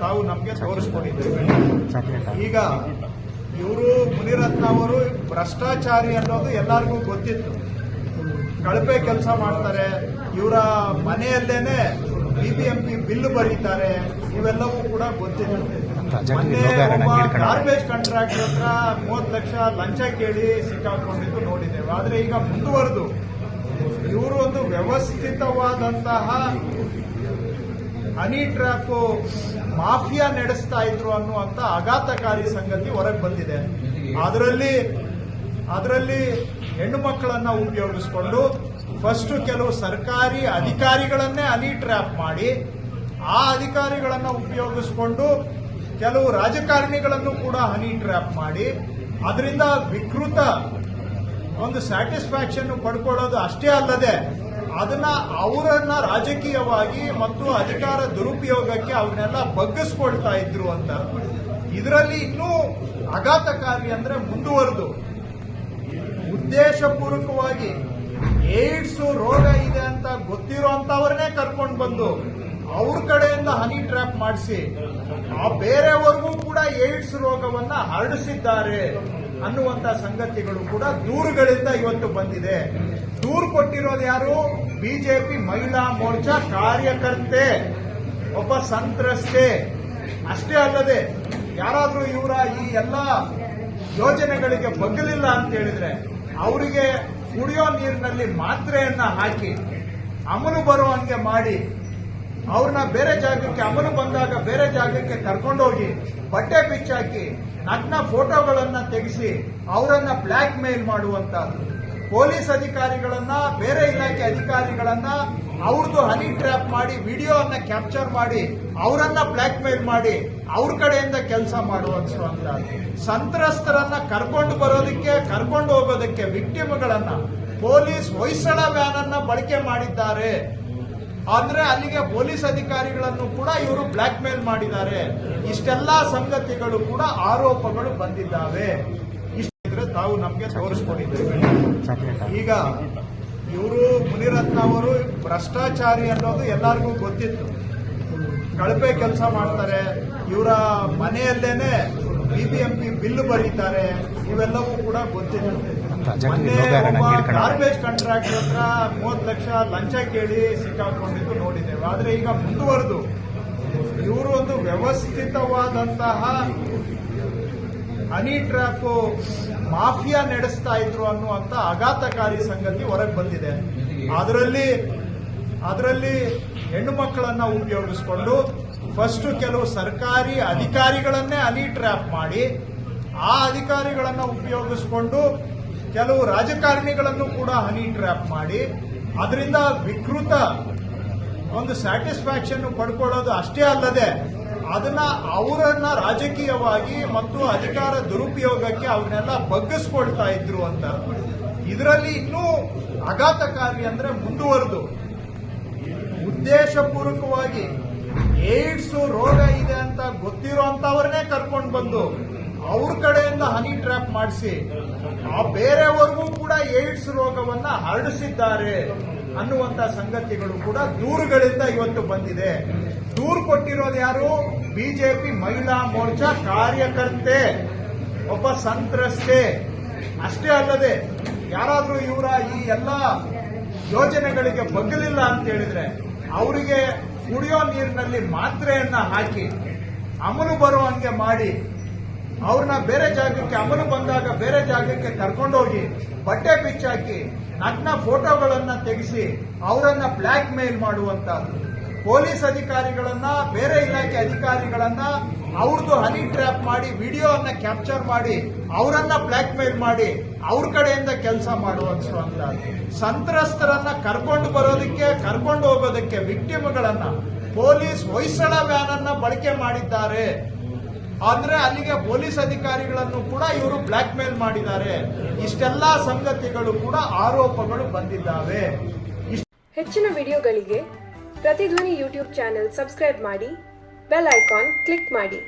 ತಾವು ನಮಗೆ ತೋರಿಸ್ಕೊಂಡಿದ್ದೇವೆ. ಈಗ ಇವರು ಮುನಿರತ್ನ ಅವರು ಭ್ರಷ್ಟಾಚಾರಿ ಅನ್ನೋದು ಎಲ್ಲರಿಗೂ ಗೊತ್ತಿತ್ತು. ಕಳಪೆ ಕೆಲಸ ಮಾಡ್ತಾರೆ ಇವರ ಮನೆಯಲ್ಲೇನೆ ಬಿಬಿಎಂಪಿ ಬಿಲ್ ಬರೀತಾರೆ ಇವೆಲ್ಲವೂ ಕೂಡ ಗೊತ್ತಿತ್ತು ಮೊನ್ನೆ ಗಾರ್ಬೇಜ್ ಕಾಂಟ್ರಾಕ್ಟ್ ಹತ್ರ ಮೂವತ್ತು ಲಕ್ಷ ಲಂಚ ಕೇಳಿ ಸಿಕ್ಕಾಕೊಂಡಿದ್ದು ನೋಡಿದ್ದೇವೆ. ಆದ್ರೆ ಈಗ ಮುಂದುವರೆದು. ಇವರು ಒಂದು ವ್ಯವಸ್ಥಿತವಾದಂತಹ ಹನಿ ಟ್ರ್ಯಾಪ್ ಮಾಫಿಯಾ ನಡೆಸ್ತಾ ಇದ್ರು ಅನ್ನುವಂತ ಆಘಾತಕಾರಿ ಸಂಗತಿ ಹೊರಗೆ ಬಂದಿದೆ. ಅದರಲ್ಲಿ ಅದರಲ್ಲಿ ಹೆಣ್ಣು ಮಕ್ಕಳನ್ನ ಉಪಯೋಗಿಸ್ಕೊಂಡು ಫಸ್ಟ್ ಕೆಲವು ಸರ್ಕಾರಿ ಅಧಿಕಾರಿಗಳನ್ನೇ ಹನಿ ಟ್ರ್ಯಾಪ್ ಮಾಡಿ, ಆ ಅಧಿಕಾರಿಗಳನ್ನ ಉಪಯೋಗಿಸ್ಕೊಂಡು ಕೆಲವು ರಾಜಕಾರಣಿಗಳನ್ನು ಕೂಡ ಹನಿ ಟ್ರ್ಯಾಪ್ ಮಾಡಿ, ಅದರಿಂದ ವಿಕೃತ ಒಂದು ಸ್ಯಾಟಿಸ್ಫ್ಯಾಕ್ಷನ್ ಪಡ್ಕೊಳ್ಳೋದು ಅಷ್ಟೇ ಅಲ್ಲದೆ ಅದನ್ನ ಅವರನ್ನ ರಾಜಕೀಯವಾಗಿ ಮತ್ತು ಅಧಿಕಾರ ದುರುಪಯೋಗಕ್ಕೆ ಅವನ್ನೆಲ್ಲ ಬಗ್ಗಿಸ್ಕೊಳ್ತಾ ಇದ್ರು ಅಂತ. ಇದರಲ್ಲಿ ಇನ್ನೂ ಆಘಾತಕಾರಿ ಅಂದ್ರೆ ಮುಂದುವರೆದು. ಉದ್ದೇಶಪೂರ್ವಕವಾಗಿ ಏಡ್ಸ್ ರೋಗ ಇದೆ ಅಂತ ಗೊತ್ತಿರೋ ಅಂತವ್ರನ್ನೇ ಕರ್ಕೊಂಡು ಬಂದು ಅವ್ರ ಕಡೆಯಿಂದ ಹನಿ ಟ್ರ್ಯಾಪ್ ಮಾಡಿಸಿ, ಆ ಬೇರೆಯವರೆಗೂ ಕೂಡ ಏಡ್ಸ್ ರೋಗವನ್ನ ಹರಡಿಸಿದ್ದಾರೆ. ಅನ್ನುವಂತ ಸಂಗತಿಗಳು ಕೂಡ ದೂರುಗಳಿಂದ ಇವತ್ತು ಬಂದಿದೆ. ದೂರು ಕೊಟ್ಟಿರೋದು ಯಾರು? ಬಿಜೆಪಿ ಮಹಿಳಾ ಮೋರ್ಚಾ ಕಾರ್ಯಕರ್ತೆ. ಒಬ್ಬ ಸಂತ್ರಸ್ತೆ. ಅಷ್ಟೇ ಅಲ್ಲದೆ ಯಾರಾದ್ರೂ ಇವರ ಈ ಎಲ್ಲ ಯೋಜನೆಗಳಿಗೆ ಬಗ್ಗಲಿಲ್ಲ ಅಂತ ಹೇಳಿದ್ರೆ ಅವರಿಗೆ ಕುಡಿಯೋ ನೀರಿನಲ್ಲಿ ಮಾತ್ರೆಯನ್ನ ಹಾಕಿ ಅಮಲು ಬರುವಂಗೆ ಮಾಡಿ ಅವ್ರನ್ನ ಬೇರೆ ಜಾಗಕ್ಕೆ, ಅಮಲು ಬಂದಾಗ ಬೇರೆ ಜಾಗಕ್ಕೆ ಕರ್ಕೊಂಡೋಗಿ ಬಟ್ಟೆ ಬಿಚ್ಚಾಕಿ ನಗ್ನ ಫೋಟೋಗಳನ್ನ ತೆಗೆಸಿ ಅವರನ್ನ ಬ್ಲ್ಯಾಕ್ ಮೇಲ್ ಮಾಡುವಂತ ಪೊಲೀಸ್ ಅಧಿಕಾರಿಗಳನ್ನ, ಬೇರೆ ಇಲಾಖೆ ಅಧಿಕಾರಿಗಳನ್ನ ಅವ್ರದ್ದು ಹನಿ ಟ್ರ್ಯಾಪ್ ಮಾಡಿ ವಿಡಿಯೋ ಅನ್ನ ಕ್ಯಾಪ್ಚರ್ ಮಾಡಿ, ಅವರನ್ನ ಬ್ಲ್ಯಾಕ್ ಮೇಲ್ ಮಾಡಿ, ಅವ್ರ ಕಡೆಯಿಂದ ಕೆಲಸ ಮಾಡುವಂತ ಸಂತ್ರಸ್ತರನ್ನ ಕರ್ಕೊಂಡು ಬರೋದಕ್ಕೆ, ಕರ್ಕೊಂಡು ಹೋಗೋದಕ್ಕೆ, ವಿಕ್ಟಿಮ್ಗಳನ್ನ, ಪೊಲೀಸ್ ಹೊಯ್ಸಳ ವ್ಯಾನ್ ಅನ್ನ ಬಳಕೆ ಮಾಡಿದ್ದಾರೆ. ಅಂದ್ರೆ ಅಲ್ಲಿಗೆ ಪೊಲೀಸ್ ಅಧಿಕಾರಿಗಳನ್ನು ಕೂಡ ಇವರು ಬ್ಲಾಕ್ ಮೇಲ್ ಮಾಡಿದ್ದಾರೆ. ಇಷ್ಟೆಲ್ಲಾ ಸಂಗತಿಗಳು ಕೂಡ ಆರೋಪಗಳು ಬಂದಿದ್ದಾವೆ. ಇಷ್ಟಿದ್ರೆ ತಾವು ನಮಗೆ ತೋರಿಸ್ಕೊಂಡಿದ್ದೇವೆ. ಈಗ ಇವರು ಮುನಿರತ್ನ ಅವರು ಭ್ರಷ್ಟಾಚಾರಿ ಅನ್ನೋದು ಎಲ್ಲರಿಗೂ ಗೊತ್ತಿತ್ತು. ಕಳಪೆ ಕೆಲಸ ಮಾಡ್ತಾರೆ. ಇವರ ಮನೆಯಲ್ಲೇನೆ ಬಿಬಿಎಂಪಿ ಬಿಲ್ ಬರೀತಾರೆ. ಇವೆಲ್ಲವೂ ಕೂಡ ಒಬ್ಬ ಗಾರ್ಬೇಜ್ ಕಾಂಟ್ರಾಕ್ಟರ್ ಹತ್ರ ಮೂವತ್ತು ಲಕ್ಷ ಲಂಚ ಕೇಳಿ ಸಿಕ್ಕಾಕೊಂಡಿದ್ದು ನೋಡಿದ್ದೇವೆ. ಆದರೆ ಈಗ ಮುಂದುವರೆದು. ಇವರು ಒಂದು ವ್ಯವಸ್ಥಿತವಾದಂತಹ ಹನಿ ಟ್ರ್ಯಾಪ್ ಮಾಫಿಯಾ ನಡೆಸ್ತಾ ಇದ್ರು ಅನ್ನುವಂತ ಆಘಾತಕಾರಿ ಸಂಗತಿ ಹೊರಗೆ ಬಂದಿದೆ. ಅದರಲ್ಲಿ ಅದರಲ್ಲಿ ಹೆಣ್ಣು ಮಕ್ಕಳನ್ನ ಉಪಯೋಗಿಸ್ಕೊಂಡು ಫಸ್ಟ್ ಕೆಲವು ಸರ್ಕಾರಿ ಅಧಿಕಾರಿಗಳನ್ನೇ ಹನಿ ಟ್ರ್ಯಾಪ್ ಮಾಡಿ ಆ ಅಧಿಕಾರಿಗಳನ್ನ ಉಪಯೋಗಿಸ್ಕೊಂಡು ಕೆಲವು ರಾಜಕಾರಣಿಗಳನ್ನು ಕೂಡ ಹನಿ ಟ್ರ್ಯಾಪ್ ಮಾಡಿ, ಅದರಿಂದ ವಿಕೃತ ಒಂದು ಸ್ಯಾಟಿಸ್ಫ್ಯಾಕ್ಷನ್ ಪಡ್ಕೊಳ್ಳೋದು ಅಷ್ಟೇ ಅಲ್ಲದೆ, ಅದನ್ನ ಅವರನ್ನ ರಾಜಕೀಯವಾಗಿ ಮತ್ತು ಅಧಿಕಾರ ದುರುಪಯೋಗಕ್ಕೆ ಅವನ್ನೆಲ್ಲ ಬಗ್ಗಿಸ್ಕೊಳ್ತಾ ಇದ್ರು ಅಂತ ಇದರಲ್ಲಿ ಇನ್ನೂ ಆಘಾತಕಾರಿ ಅಂದ್ರೆ ಮುಂದುವರೆದು. ಉದ್ದೇಶಪೂರ್ವಕವಾಗಿ ಏಡ್ಸ್ ರೋಗ ಇದೆ ಅಂತ ಗೊತ್ತಿರೋ ಅಂತವ್ರನ್ನೇ ಕರ್ಕೊಂಡು ಬಂದು ಅವ್ರ ಕಡೆಯಿಂದ ಹನಿ ಟ್ರ್ಯಾಪ್ ಮಾಡಿಸಿ, ಆ ಬೇರೆಯವರೆಗೂ ಕೂಡ ಏಡ್ಸ್ ರೋಗವನ್ನ ಹರಡಿಸಿದ್ದಾರೆ ಅನ್ನುವಂತ ಸಂಗತಿಗಳು ಕೂಡ ದೂರುಗಳಿಂದ ಇವತ್ತು ಬಂದಿದೆ. ದೂರು ಕೊಟ್ಟಿರೋದು ಯಾರು? ಬಿಜೆಪಿ ಮಹಿಳಾ ಮೋರ್ಚಾ ಕಾರ್ಯಕರ್ತೆ. ಒಬ್ಬ ಸಂತ್ರಸ್ತೆ. ಅಷ್ಟೇ ಅಲ್ಲದೆ, ಯಾರಾದ್ರೂ ಇವರ ಈ ಎಲ್ಲ ಯೋಜನೆಗಳಿಗೆ ಬಗ್ಗಲಿಲ್ಲ ಅಂತ ಹೇಳಿದ್ರೆ, ಅವರಿಗೆ ಕುಡಿಯೋ ನೀರಿನಲ್ಲಿ ಮಾತ್ರೆಯನ್ನ ಹಾಕಿ, ಅಮಲು ಬರುವಂಗೆ ಮಾಡಿ ಅವ್ರನ್ನ ಬೇರೆ ಜಾಗಕ್ಕೆ ಅಮಲು ಬಂದಾಗ ಬೇರೆ ಜಾಗಕ್ಕೆ ಕರ್ಕೊಂಡೋಗಿ ಬಟ್ಟೆ ಬಿಚ್ಚಾಕಿ ನಗ್ನ ಫೋಟೋಗಳನ್ನ ತೆಗೆಸಿ ಅವರನ್ನ ಬ್ಲ್ಯಾಕ್ ಮೇಲ್ ಮಾಡುವಂತ ಪೊಲೀಸ್ ಅಧಿಕಾರಿಗಳನ್ನ, ಬೇರೆ ಇಲಾಖೆ ಅಧಿಕಾರಿಗಳನ್ನ ಅವ್ರದ್ದು ಹನಿ ಟ್ರ್ಯಾಪ್ ಮಾಡಿ ವಿಡಿಯೋ ಅನ್ನ ಕ್ಯಾಪ್ಚರ್ ಮಾಡಿ, ಅವರನ್ನ ಬ್ಲ್ಯಾಕ್ ಮೇಲ್ ಮಾಡಿ, ಅವ್ರ ಕಡೆಯಿಂದ ಕೆಲಸ ಮಾಡುವಂತ ಸಂತ್ರಸ್ತರನ್ನ ಕರ್ಕೊಂಡು ಬರೋದಕ್ಕೆ, ಕರ್ಕೊಂಡು ಹೋಗೋದಕ್ಕೆ ವಿಕ್ಟಿಮ್ಗಳನ್ನ ಪೊಲೀಸ್ ಹೊಯ್ಸಳ ವ್ಯಾನ್ ಅನ್ನ ಬಳಕೆ ಮಾಡಿದ್ದಾರೆ. ಆದ್ರೆ ಅಲ್ಲಿಗೆ ಪೊಲೀಸ್ ಅಧಿಕಾರಿಗಳನ್ನು ಕೂಡ ಇವರು ಬ್ಲಾಕ್ ಮೇಲ್ ಮಾಡಿದ್ದಾರೆ. ಇಷ್ಟೆಲ್ಲಾ ಸಂಗತಿಗಳು ಕೂಡ ಆರೋಪಗಳು ಬಂದಿದ್ದಾವೆ. ಹೆಚ್ಚಿನ ವಿಡಿಯೋಗಳಿಗೆ ಪ್ರತಿಧ್ವನಿ ಯೂಟ್ಯೂಬ್ ಚಾನೆಲ್ ಸಬ್ಸ್ಕ್ರೈಬ್ ಮಾಡಿ, ಬೆಲ್ ಐಕಾನ್ ಕ್ಲಿಕ್ ಮಾಡಿ.